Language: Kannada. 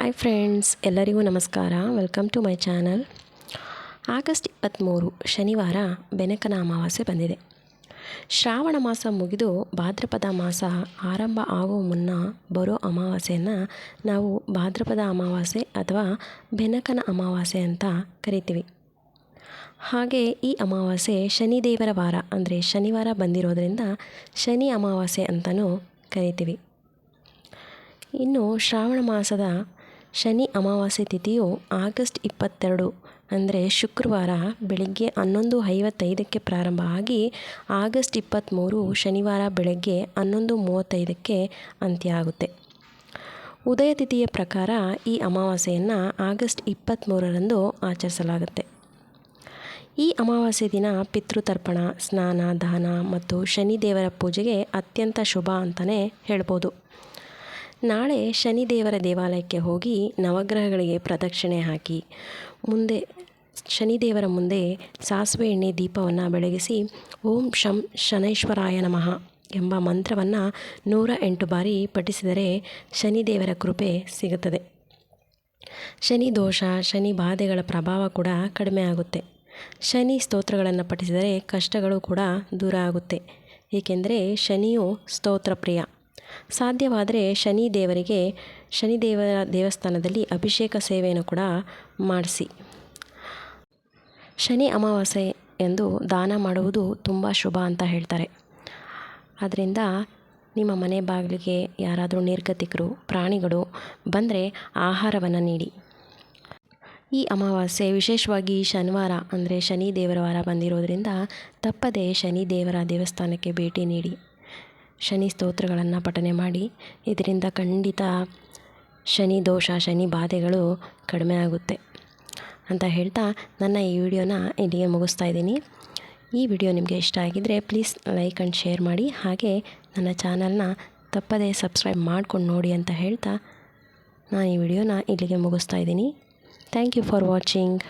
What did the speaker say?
ಹಾಯ್ ಫ್ರೆಂಡ್ಸ್ ಎಲ್ಲರಿಗೂ ನಮಸ್ಕಾರ. Welcome to my channel August ಇಪ್ಪತ್ತ್ಮೂರು ಶನಿವಾರ ಬೆನಕನ ಅಮಾವಾಸ್ಯೆ ಬಂದಿದೆ. ಶ್ರಾವಣ ಮಾಸ ಮುಗಿದು ಭಾದ್ರಪದ ಮಾಸ ಆರಂಭ ಆಗೋ ಮುನ್ನ ಬರೋ ಅಮಾವಾಸ್ಯೆಯನ್ನು ನಾವು ಭಾದ್ರಪದ ಅಮಾವಾಸ್ಯೆ ಅಥವಾ ಬೆನಕನ ಅಮಾವಾಸ್ಯೆ ಅಂತ ಕರಿತೀವಿ. ಹಾಗೆ ಈ ಅಮಾವಾಸ್ಯೆ ಶನಿದೇವರ ವಾರ, ಅಂದರೆ ಶನಿವಾರ ಬಂದಿರೋದ್ರಿಂದ ಶನಿ ಅಮಾವಾಸ್ಯೆ ಅಂತಲೂ ಕರಿತೀವಿ. ಇನ್ನು ಶ್ರಾವಣ ಮಾಸದ ಶನಿ ಅಮಾವಾಸ್ಯೆ ತಿಥಿಯು ಆಗಸ್ಟ್ ಇಪ್ಪತ್ತೆರಡು ಅಂದರೆ ಶುಕ್ರವಾರ ಬೆಳಗ್ಗೆ ಹನ್ನೊಂದು ಐವತ್ತೈದಕ್ಕೆ ಪ್ರಾರಂಭ ಆಗಿ ಆಗಸ್ಟ್ ಇಪ್ಪತ್ತ್ಮೂರು ಶನಿವಾರ ಬೆಳಗ್ಗೆ ಹನ್ನೊಂದು ಮೂವತ್ತೈದಕ್ಕೆ ಅಂತ್ಯ ಆಗುತ್ತೆ ಉದಯ ತಿಥಿಯ ಪ್ರಕಾರ ಈ ಅಮಾವಾಸ್ಯೆಯನ್ನು ಆಗಸ್ಟ್ ಇಪ್ಪತ್ತ್ಮೂರರಂದು ಆಚರಿಸಲಾಗುತ್ತೆ. ಈ ಅಮಾವಾಸ್ಯೆ ದಿನ ಪಿತೃತರ್ಪಣ, ಸ್ನಾನ, ದಾನ ಮತ್ತು ಶನಿದೇವರ ಪೂಜೆಗೆ ಅತ್ಯಂತ ಶುಭ ಅಂತಲೇ ಹೇಳ್ಬೋದು. ನಾಳೆ ಶನಿದೇವರ ದೇವಾಲಯಕ್ಕೆ ಹೋಗಿ ನವಗ್ರಹಗಳಿಗೆ ಪ್ರದಕ್ಷಿಣೆ ಹಾಕಿ, ಮುಂದೆ ಶನಿದೇವರ ಮುಂದೆ ಸಾಸಿವೆ ಎಣ್ಣೆ ದೀಪವನ್ನು ಬೆಳಗಿಸಿ ಓಂ ಶಂ ಶನೈಶ್ವರಾಯ ನಮಃ ಎಂಬ ಮಂತ್ರವನ್ನು ನೂರ ಎಂಟು ಬಾರಿ ಪಠಿಸಿದರೆ ಶನಿದೇವರ ಕೃಪೆ ಸಿಗುತ್ತದೆ. ಶನಿ ದೋಷ, ಶನಿ ಬಾಧೆಗಳ ಪ್ರಭಾವ ಕೂಡ ಕಡಿಮೆ ಆಗುತ್ತೆ. ಶನಿ ಸ್ತೋತ್ರಗಳನ್ನು ಪಠಿಸಿದರೆ ಕಷ್ಟಗಳು ಕೂಡ ದೂರ ಆಗುತ್ತೆ. ಏಕೆಂದರೆ ಶನಿಯು ಸ್ತೋತ್ರ ಪ್ರಿಯ ಸಾಧ್ಯವಾದರೆ ಶನಿ ದೇವರಿಗೆ ಶನಿದೇವರ ದೇವಸ್ಥಾನದಲ್ಲಿ ಅಭಿಷೇಕ ಸೇವೆಯನ್ನು ಕೂಡ ಮಾಡಿಸಿ. ಶನಿ ಅಮಾವಾಸ್ಯೆ ಎಂದು ದಾನ ಮಾಡುವುದು ತುಂಬ ಶುಭ ಅಂತ ಹೇಳ್ತಾರೆ. ಆದ್ದರಿಂದ ನಿಮ್ಮ ಮನೆ ಬಾಗಿಲಿಗೆ ಯಾರಾದರೂ ನಿರ್ಗತಿಕರು, ಪ್ರಾಣಿಗಳು ಬಂದರೆ ಆಹಾರವನ್ನು ನೀಡಿ. ಈ ಅಮಾವಾಸ್ಯೆ ವಿಶೇಷವಾಗಿ ಶನಿವಾರ ಅಂದರೆ ಶನಿ ದೇವರ ವಾರ ಬಂದಿರೋದರಿಂದ ತಪ್ಪದೆ ಶನಿ ದೇವರ ದೇವಸ್ಥಾನಕ್ಕೆ ಭೇಟಿ ನೀಡಿ. ಶನಿ ಸ್ತೋತ್ರಗಳನ್ನು ಪಠನೆ ಮಾಡಿ, ಇದರಿಂದ ಖಂಡಿತ ಶನಿ ದೋಷ, ಶನಿ ಬಾಧೆಗಳು ಕಡಿಮೆ ಆಗುತ್ತೆ ಅಂತ ಹೇಳ್ತಾ ನನ್ನ ಈ ವಿಡಿಯೋನ ಇಲ್ಲಿಗೆ ಮುಗಿಸ್ತಾ ಇದ್ದೀನಿ. ಈ ವಿಡಿಯೋ ನಿಮಗೆ ಇಷ್ಟ ಆಗಿದ್ದರೆ ಪ್ಲೀಸ್ ಲೈಕ್ ಆ್ಯಂಡ್ ಶೇರ್ ಮಾಡಿ, ಹಾಗೆ ನನ್ನ ಚಾನಲ್ನ ತಪ್ಪದೇ ಸಬ್ಸ್ಕ್ರೈಬ್ ಮಾಡ್ಕೊಂಡು ನೋಡಿ ಅಂತ ಹೇಳ್ತಾ ನಾನು ಈ ವಿಡಿಯೋನ ಇಲ್ಲಿಗೆ ಮುಗಿಸ್ತಾ ಇದ್ದೀನಿ. Thank you for watching.